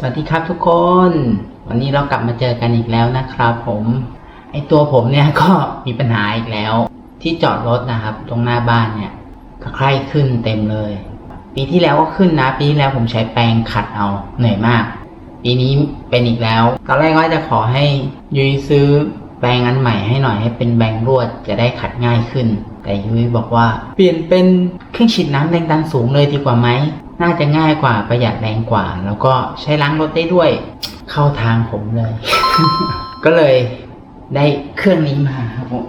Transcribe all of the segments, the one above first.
สวัสดีครับทุกคน วันนี้เรากลับมาเจอกันอีกแล้วนะครับผมไอตัวผมเนี่ยก็มีปัญหาอีกแล้ว ที่จอดรถนะครับ ตรงหน้าบ้านเนี่ยก็ใครขึ้นเต็มเลย ปีที่แล้วก็ขึ้นนะ ปีที่แล้วผมใช้แปรงขัดเอาเหนื่อยมาก ปีนี้เป็นอีกแล้วตอนแรกว่าจะขอให้ยุ้ยซื้อแปรงอันใหม่ให้หน่อยให้เป็นแบงรวดจะได้ขัดง่ายขึ้น แต่ยุ้ยบอกว่า เปลี่ยนเป็นเครื่องฉีดน้ำแรงดันสูงเลยดีกว่าไหม น่าจะง่ายกว่าประหยัดแรงกว่า แล้วก็ใช้ล้างรถได้ด้วยเข้าทางผมเลย ก็เลยได้เครื่องนี้มาครับผม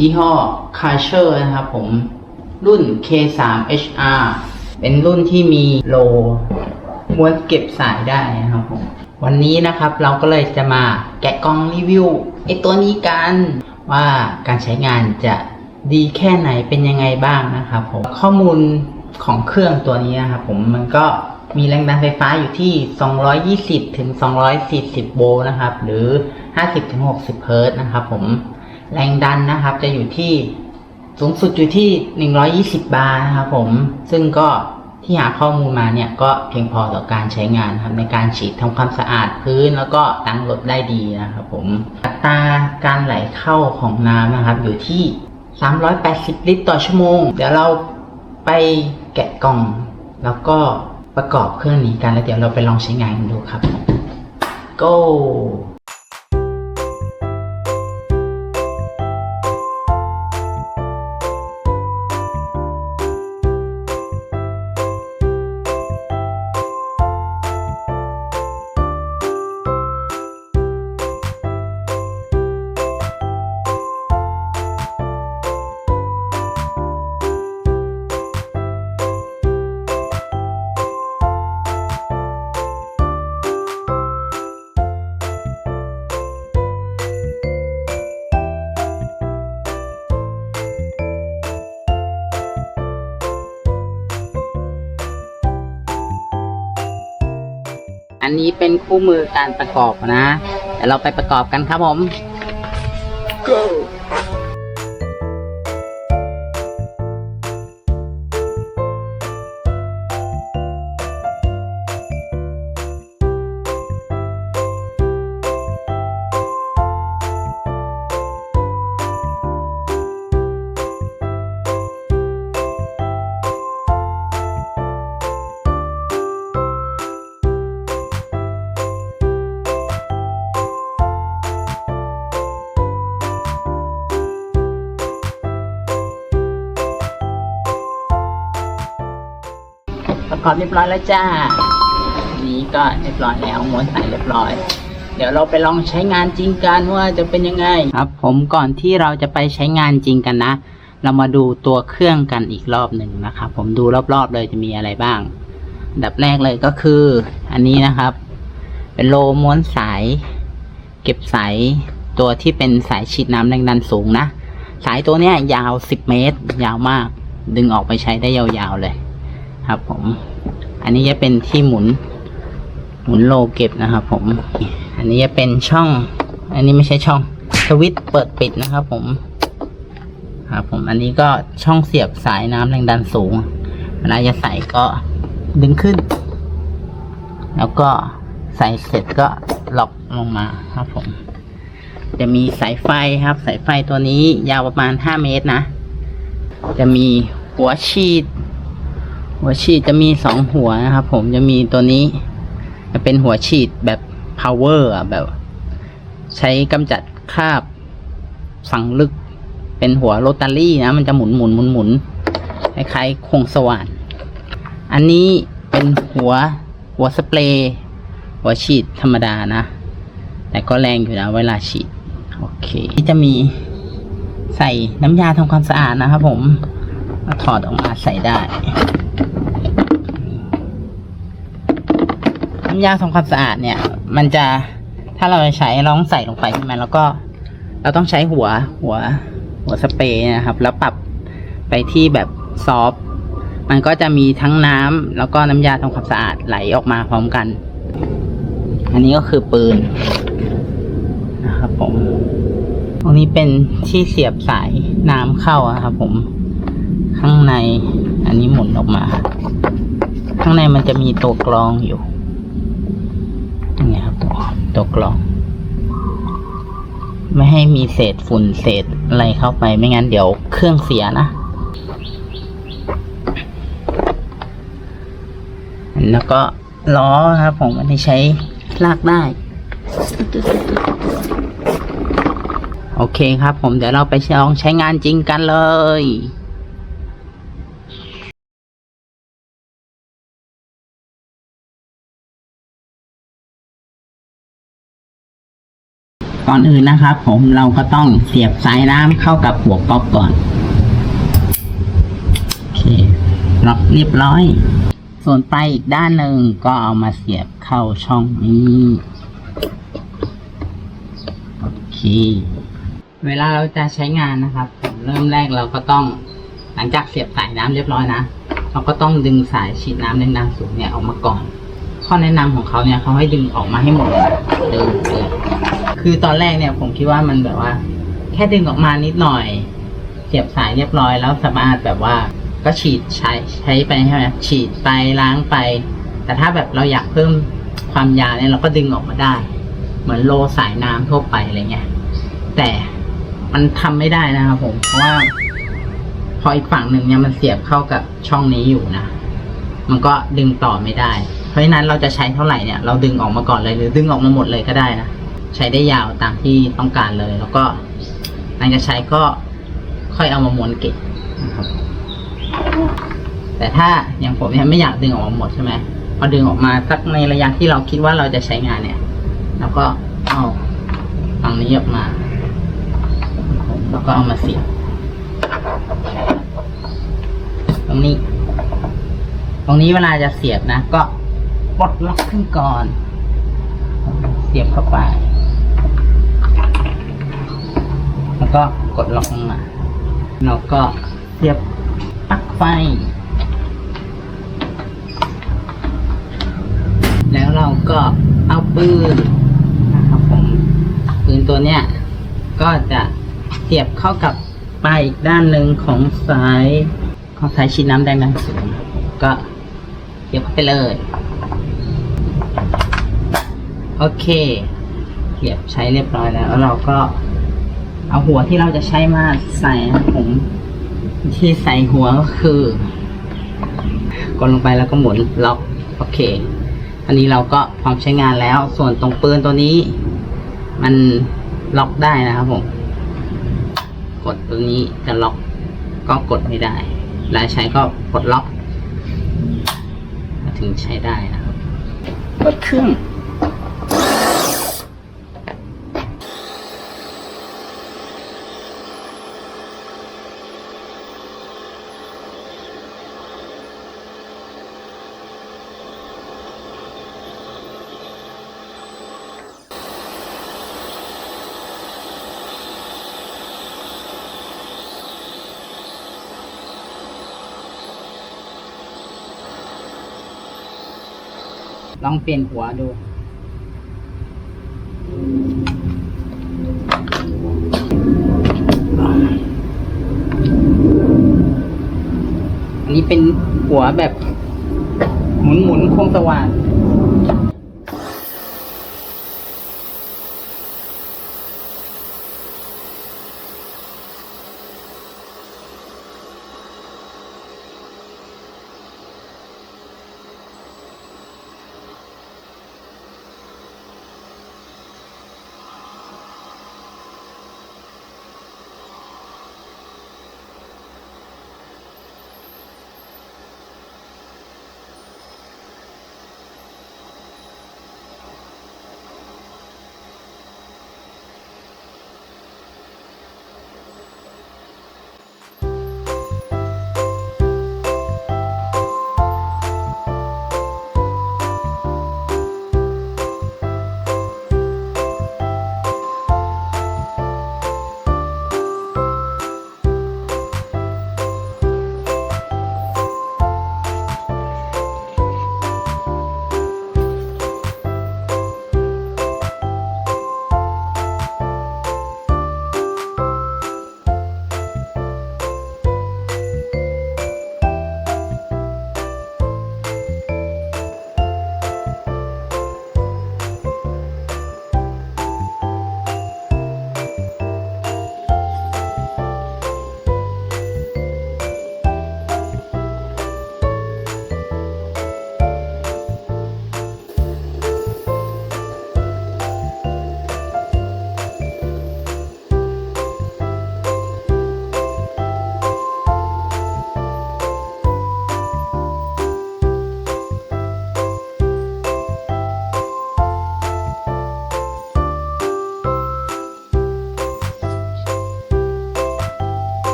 ยี่ห้อ k a s h e r นะครับผมรุ่น K3 HR เป็นรุ่นที่มีโลม้วนเก็บสายได้นะครับผมวันนี้นะครับเราก็เลยจะมาแกะกล่องรีวิวไอตัวนี้กันว่าการใช้งานจะดีแค่ไหนเป็นยังไงบ้างนะครับผมข้อมูล ของเครื่องตัวนี้นะครับผมมันก็มีแรงดันไฟฟ้าอยู่ที่ 220 ถึง 240 โวลต์นะครับ หรือ 50 ถึง 60 เฮิร์ตนะครับผม แรงดันนะครับจะอยู่ที่สูงสุดอยู่ที่ 120 บาร์นะครับผม ซึ่งก็ที่หาข้อมูลมาเนี่ยก็เพียงพอต่อการใช้งานครับในการฉีดทำความสะอาดพื้นแล้วก็ล้งรถได้ดีนะครับผม อัตราการไหลเข้าของน้ำนะครับอยู่ที่ 380 ลิตรต่อชั่วโมง เดี๋ยวเราไป แกะกล่อง แล้วก็ประกอบเครื่องนี้กันแล้วเดี๋ยวเราไปลองใช้งานกันดูครับ go นนี้เป็นคู่มือการประกอบนะเดี๋ยวเราไปประกอบกันครับผม go ประกอบเรียบร้อยแล้วจ้า นี้ก็เรียบร้อยแล้วม้วนสายเรียบร้อย เดี๋ยวเราไปลองใช้งานจริงกันว่าจะเป็นยังไงครับ ผมก่อนที่เราจะไปใช้งานจริงกันนะ เรามาดูตัวเครื่องกันอีกรอบหนึ่งนะครับ ผมดูรอบๆเลยจะมีอะไรบ้างดับแรกเลยก็คือ อันนี้นะครับ เป็นโลม้วนสาย เก็บสายตัวที่เป็นสายฉีดน้ำแรงดันสูงนะ สายตัวเนี้ยยาว10เมตร ยาวมาก ดึงออกไปใช้ได้ยาวๆเลย ครับผม อันนี้จะเป็นที่หมุน หมุนโลเก็บนะครับผม อันนี้จะเป็นช่อง อันนี้ไม่ใช่ช่องสวิตเปิดปิดนะครับผม ครับผม อันนี้ก็ช่องเสียบสายน้ำแรงดันสูง เวลาจะใส่ก็ดึงขึ้น แล้วก็ใส่เสร็จก็ล็อกลงมาครับผม จะมีสายไฟครับ สายไฟตัวนี้ยาวประมาณ 5 เมตรนะ จะมีหัวฉีด หัวฉีดจะมีสองหัวนะครับ ผมจะมีตัวนี้ จะเป็นหัวฉีดแบบ power อะแบบ ใช้กำจัดคราบฝังลึก เป็นหัวโรตารี่นะ มันจะหมุนหมุนหมุนหมุนคล้ายๆโคงสว่าน อันนี้เป็นหัวหัวสเปรย์หัวฉีดธรรมดานะ แต่ก็แรงอยู่นะ เวลาฉีด โอเคที่จะมีใส่น้ำยาทำความสะอาดนะครับผมถอดออกมาใส่ได้ น้ำยาทำความสะอาดเนี่ย มันจะถ้าเราจะใช้ร้องใส่ลงไปใช่ไหมแล้วก็ เราต้องใช้หัวหัว หัวสเปรย์นะครับ แล้วปรับไปที่แบบซอฟมันก็จะมีทั้งน้ำแล้วก็น้ำยาทำความสะอาดไหลออกมาพร้อมกัน อันนี้ก็คือปืนนะครับผมตรงนี้เป็นที่เสียบสายน้ำเข้าครับผมข้างในอันนี้หมุนออกมา ข้างในมันจะมีตัวกรองอยู่ ตัวกล่อง ไม่ให้มีเศษฝุ่นเศษอะไรเข้าไปไม่งั้นเดี๋ยวเครื่องเสียนะ แล้วก็ล้อครับผมอันนี้ใช้ลากได้ โอเคครับผมเดี๋ยวเราไปลองใช้งานจริงกันเลย ก่อนอื่นนะครับ ผมเราก็ต้องเสียบสายน้ำเข้ากับหัวก๊อกก่อนโอเคล็อกเรียบร้อย ส่วนปลายอีกด้านหนึ่งก็เอามาเสียบเข้าช่องนี้โอเคเวลาเราจะใช้งานนะครับ เริ่มแรกเราก็ต้องหลังจากเสียบสายน้ำเรียบร้อยนะเราก็ต้องดึงสายฉีดน้ำแรงดันสูงเนี่ยออกมาก่อน ข้อแนะนำของเขาเนี่ยเขาให้ดึงออกมาให้หมดเลยดึงคือตอนแรกเนี่ยผมคิดว่ามันแบบว่า แค่ดึงออกมานิดหน่อย เสียบสายเรียบร้อยแล้วสามารถแบบว่าก็ฉีดใช้ใช้ไปใช่ไหมฉีดไปล้างไป แต่ถ้าแบบเราอยากเพิ่มความยาวเนี่ยเราก็ดึงออกมาได้ เหมือนโลสายน้ำทั่วไปอะไรเงี้ยแต่มันทำไม่ได้นะครับผมเพราะว่า พออีกฝั่งหนึ่งเนี่ยมันเสียบเข้ากับช่องนี้อยู่นะ มันก็ดึงต่อไม่ได้ เพราะฉะนั้นเราจะใช้เท่าไหร่เนี่ยเราดึงออกมาก่อนเลยหรือดึงออกมาหมดเลยก็ได้นะใช้ได้ยาวตามที่ต้องการเลย แล้วก็หลังจากใช้ก็ค่อยเอามาม้วนเก็บนะครับ แต่ถ้าอย่างผมเนี่ยไม่อยากดึงออกมาหมดใช่ไหมพอดึงออกมาสักในระยะที่เราคิดว่าเราจะใช้งานเนี่ยเราก็เอาฝั่งนี้ออกมาแล้วก็เอามาเสียบตรงนี้ ตรงนี้เวลาจะเสียบนะ ก็ ปลดล็อกขึ้นก่อน เสียบเข้าไป แล้วก็กดล็อกลงมาแล้วก็เสียบปลั๊กไฟ แล้วเราก็เอาปืนนะครับผมปืนตัวเนี้ยก็จะเสียบเข้ากับปลายอีกด้านหนึ่งของสายของสายฉีดน้ำแดงดังสูงก็เสียบเข้าไปเลย โอเคเสียบใช้เรียบร้อยแล้ว แล้วเราก็เอาหัวที่เราจะใช้มาใส่นะครับผมที่ใส่หัวก็คือกดลงไปแล้วก็หมุนล็อกโอเค อันนี้เราก็พร้อมใช้งานแล้ว ส่วนตรงปืนตัวนี้ มันล็อกได้นะครับผม กดตัวนี้จะล็อกก็กดไม่ได้เวลาใช้ก็กดล็อก ถึงใช้ได้นะครับกดเครื่อง ลองเปลี่ยนหัวดู อันนี้เป็นหัวแบบ หมุนหมุนๆโค้งสว่าง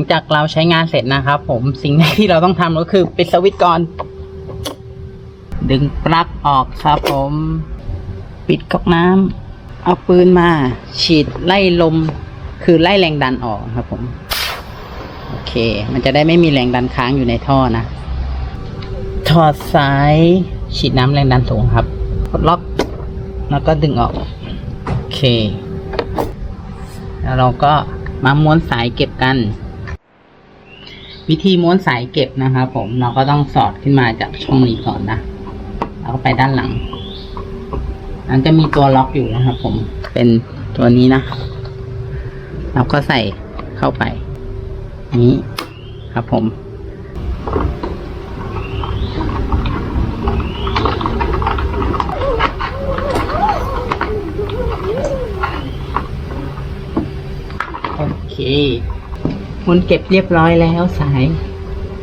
งจากเราใช้งานเสร็จนะครับผมสิ่งแรกที่เราต้องทำก็คือปิดสวิตช์ก่อน ดึงปลั๊กออกครับผม ปิดก๊อกน้ำเอาปืนมา ฉีดไล่ลม คือไล่แรงดันออกครับผม โอเค มันจะได้ไม่มีแรงดันค้างอยู่ในท่อนะ ถอดสายฉีดน้ำแรงดันสูงครับกดล็อกแล้วก็ดึงออก โอเค แล้วเราก็มาม้วนสายเก็บกัน วิธีม้วนสายเก็บนะครับผมเราก็ต้องสอดขึ้นมาจากช่องนี้ก่อนนะแล้วก็ไปด้านหลังมันจะมีตัวล็อกอยู่นะครับผมเป็นตัวนี้นะเราก็ใส่เข้าไป นี้ครับผม โอเค มุนเก็บเรียบร้อยแล้วสาย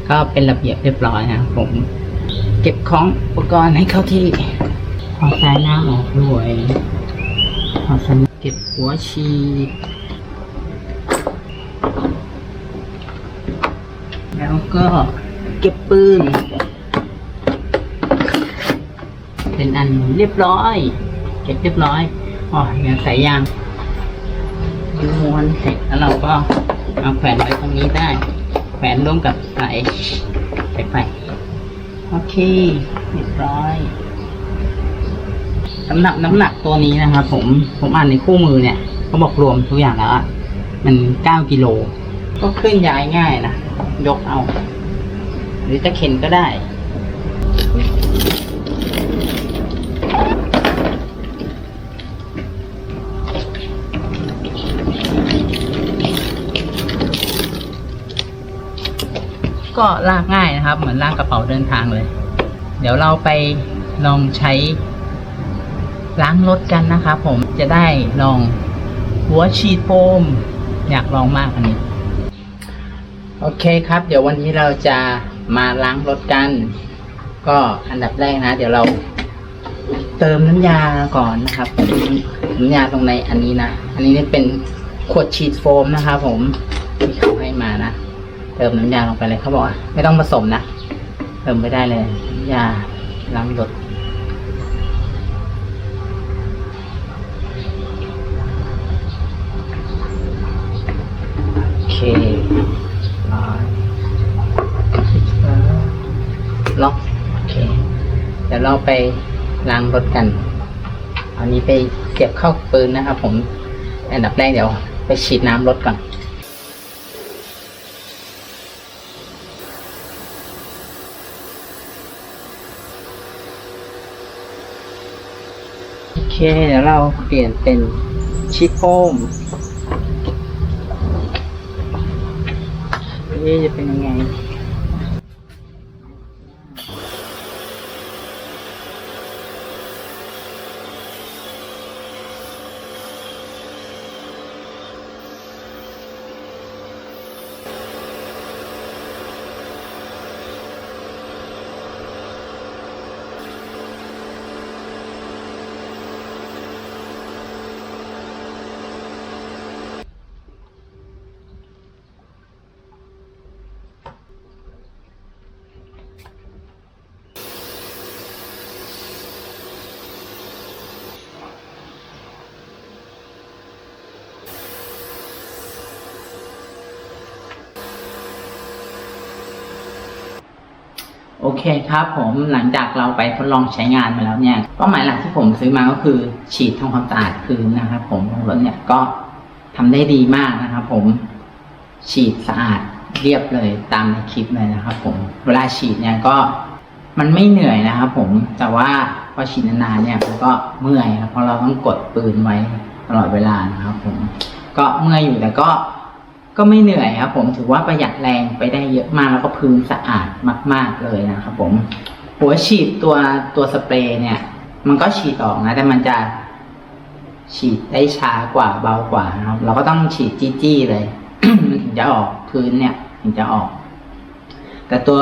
ก็เป็นระเบียบเรียบร้อยนะผม เก็บของอุปกรณ์ให้เข้าที่พอสายน้ำออกด้วยพอสายเก็บหัวฉีดแล้วก็เก็บปืน เป็นอันเรียบร้อย เก็บเรียบร้อยอ๋อเนี่ยสายยางยูม้วนเสร็จแล้วเราก็ เอาแขวนไว้ตรงนี้ได้ แขวนร่วมกับสายสายไฟโอเคเรียบร้อยสำหรับน้ำหนักตัวนี้นะครับผมผมอ่านในคู่มือเนี่ยเขาบอกรวมทุกอย่างแล้วอะมันเก้ากิโลก็เคลื่อนย้ายง่ายนะยกเอา หรือจะเข็นก็ได้ ก็ลากง่ายนะครับ เหมือนลากกระเป๋าเดินทางเลย เดี๋ยวเราไปลองใช้ล้างรถกันนะครับผมจะได้ลองหัวฉีดโฟมอยากลองมากอันนี้ โอเคครับ เดี๋ยววันนี้เราจะมาล้างรถกัน ก็อันดับแรกนะ เดี๋ยวเราเติมน้ำยาก่อนนะครับน้ำยาตรงในอันนี้นะ อันนี้เนี่ยเป็นขวดฉีดโฟมนะครับผมที่เขาให้มานะ เติมน้ำยาลงไปเลยเขาบอกว่าไม่ต้องผสมนะเติมไปได้เลยยาล้างรถโอเคล็อกโอเคเดี๋ยวเราไปล้างรถกันอันนี้ไปเก็บเข้าปืนนะครับผม อันดับแรกเดี๋ยวไปฉีดน้ำรถก่อน เคเดี๋ยวเราเปลี่ยนเป็นชิปโฟมนี่จะเป็นยังไง เคครับผมหลังจากเราไปทดลองใช้งานมาแล้วเนี่ยเป้าหมายหลักที่ผมซื้อมาก็คือฉีดทำความสะอาดพื้นนะครับ ผมของรถเนี่ยก็ทำได้ดีมากนะครับ ผมฉีดสะอาดเรียบเลยตามในคลิปเลยนะครับ ผมเวลาฉีดเนี่ยก็มันไม่เหนื่อยนะครับ ผมแต่ว่าพอฉีดนานๆเนี่ยมันก็เมื่อยครับเพราะเราต้องกดปืนไว้ตลอดเวลานะครับ ผมก็เมื่อยอยู่แต่ก็ ก็ไม่เหนื่อยครับ ผมถือว่าประหยัดแรงไปได้เยอะมากแล้วก็พื้นสะอาดมาก ๆเลยนะครับผมหัวฉีดตัวตัวสเปรย์เนี่ย มันก็ฉีดออกนะ แต่มันจะฉีดได้ช้ากว่าเบากว่านะครับ เราก็ต้องฉีดจี้ๆเลยมันถึงจะออกพื้นเนี่ยถึงจะออก แต่ตัว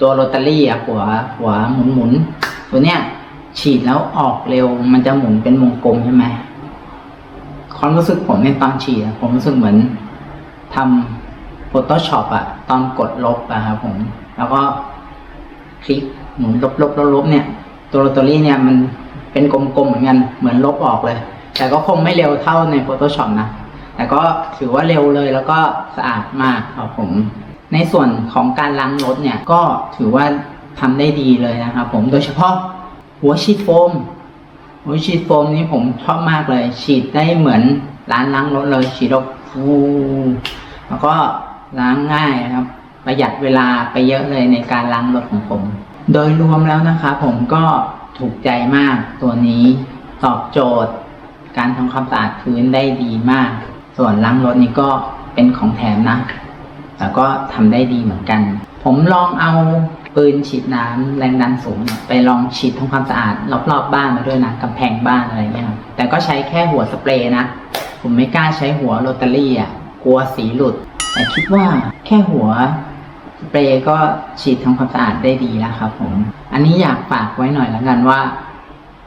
ตัวโรตารี่อะหัวหัวหมุนหมุนๆตัวเนี้ยฉีดแล้วออกเร็ว มันจะหมุนเป็นวงกลมใช่ไหมความรู้สึกผมในตอนฉีดผมรู้สึกเหมือน ทำ Photoshop อะตอนกดลบอะครับผม แล้วก็คลิกหมุนลบลบลบลบเนี่ย ตัวโรตารี่เนี่ยมันเป็นกลมๆเหมือนกัน เหมือนลบออกเลย แต่ก็คงไม่เร็วเท่าใน Photoshop นะ แต่ก็ถือว่าเร็วเลยแล้วก็สะอาดมากครับผม ในส่วนของการล้างรถเนี่ยก็ถือว่าทำได้ดีเลยนะครับผม โดยเฉพาะหัวฉีดโฟมหัวฉีดโฟมนี้ผมชอบมากเลย ฉีดได้เหมือนร้านล้างรถเลยฉีดออกฟู แล้วก็ล้างง่ายนะครับ ประหยัดเวลาไปเยอะเลยในการล้างรถของผม โดยรวมแล้วนะครับผมก็ถูกใจมากตัวนี้ตอบโจทย์ การทำความสะอาดพื้นได้ดีมาก ส่วนล้างรถนี่ก็เป็นของแถมนะแต่ก็ทำได้ดีเหมือนกัน ผมลองเอาปืนฉีดน้ำแรงดันสูงไปลองฉีดทำความสะอาดรอบๆบบ้านมาด้วยนะกำแพงบ้านอะไรเงี้ยแต่ก็ใช้แค่หัวสเปรย์นะ ผมไม่กล้าใช้หัวโรตารี่อะ กลัวสีหลุด แต่คิดว่าแค่หัวสเปรย์ก็ฉีดทำความสะอาดได้ดีแล้วครับผม อันนี้อยากฝากไว้หน่อยแล้วกันว่า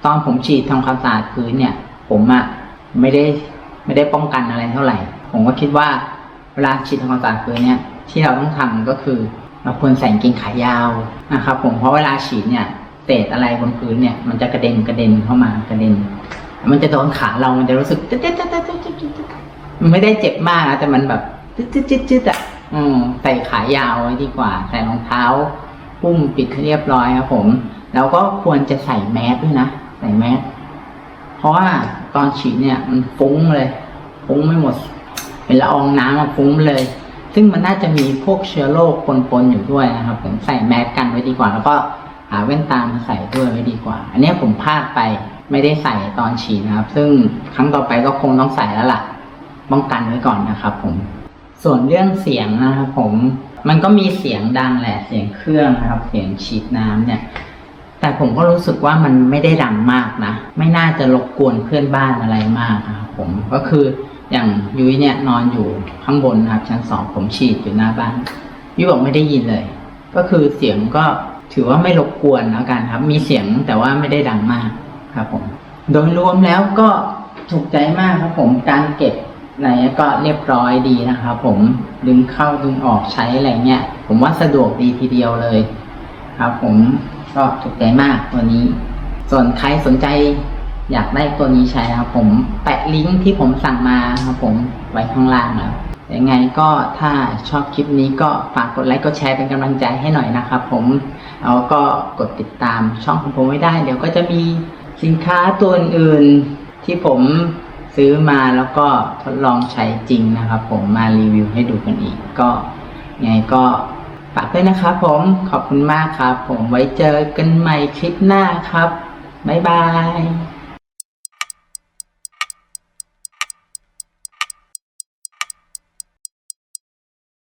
ตอนผมฉีดทำความสะอาดพื้นเนี่ย ผมอะไม่ได้ไม่ได้ป้องกันอะไรเท่าไหร่ ผมก็คิดว่าเวลาฉีดทำความสะอาดพื้นเนี่ยที่เราต้องทำก็คือเราควรใส่กางเกงขายาวนะครับผมเพราะเวลาฉีดเนี่ยเศษอะไรบนพื้นเนี่ยมันจะกระเด็นกระเด็นเข้ามากระเด็น มันจะโดนขาเรามันจะรู้สึกจิ๊ดจิ๊ดจิ๊ดจิ๊ดจิ๊ดจิ๊ดจิ๊ด มันไม่ได้เจ็บมากนะแต่มันแบบจิ๊ดจิ๊ดจิ๊ดอะอืมใส่ขายาวไว้ดีกว่า ใส่รองเท้าปุ้มปิดให้เรียบร้อยครับผม แล้วก็ควรจะใส่แมสด้วยนะ ใส่แมส เพราะว่าตอนฉีดเนี่ย มันฟุ้งเลย ฟุ้งไม่หมด เป็นละอองน้ำมาฟุ้งเลย ซึ่งมันน่าจะมีพวกเชื้อโรคปนๆอยู่ด้วยนะครับผมใส่แมสกันไว้ดีกว่า แล้วก็หาแว่นตามาใส่ด้วยไว้ดีกว่า อันนี้ผมพลาดไปไม่ได้ใส่ตอนฉีดนะครับ ซึ่งครั้งต่อไปก็คงต้องใส่แล้วล่ะ ป้องกันไว้ก่อนนะครับผม ส่วนเรื่องเสียงนะครับผมมันก็มีเสียงดังแหละเสียงเครื่องนะครับ เสียงฉีดน้ำเนี่ย แต่ผมก็รู้สึกว่ามันไม่ได้ดังมากนะ ไม่น่าจะรบกวนเพื่อนบ้านอะไรมากนะครับผมก็คืออย่างยุ้ยเนี่ยนอนอยู่ข้างบนนะครับชั้นสองผมฉีดอยู่หน้าบ้านยุ้ยบอกไม่ได้ยินเลย ก็คือเสียงก็ถือว่าไม่รบกวนแล้วกันครับ มีเสียงแต่ว่าไม่ได้ดังมากครับผม โดยรวมแล้วก็ถูกใจมากครับผมการเก็บ อะไรก็เรียบร้อยดีนะครับผมดึงเข้าดึงออกใช้อะไรเงี้ย ผมว่าสะดวกดีทีเดียวเลย ครับ ผมก็ถูกใจมากตัวนี้ ส่วนใครสนใจอยากได้ตัวนี้ใช้นะครับ ผมแปะลิงก์ที่ผมสั่งมาครับผมไว้ข้างล่างแล้วยังไงก็ถ้าชอบคลิปนี้ก็ฝากกดไลค์กดแชร์เป็นกำลังใจให้หน่อยนะครับผมแล้วก็กดติดตามช่องของผมไว้ได้ เดี๋ยวก็จะมีสินค้าตัวอื่นที่ผม ซื้อมาแล้วก็ทดลองใช้จริงนะครับ ผมมารีวิวให้ดูกันอีกก็ยังไงก็ฝากด้วยนะครับผมขอบคุณมากครับ ผมไว้เจอกันใหม่คลิปหน้าครับ บ๊ายบาย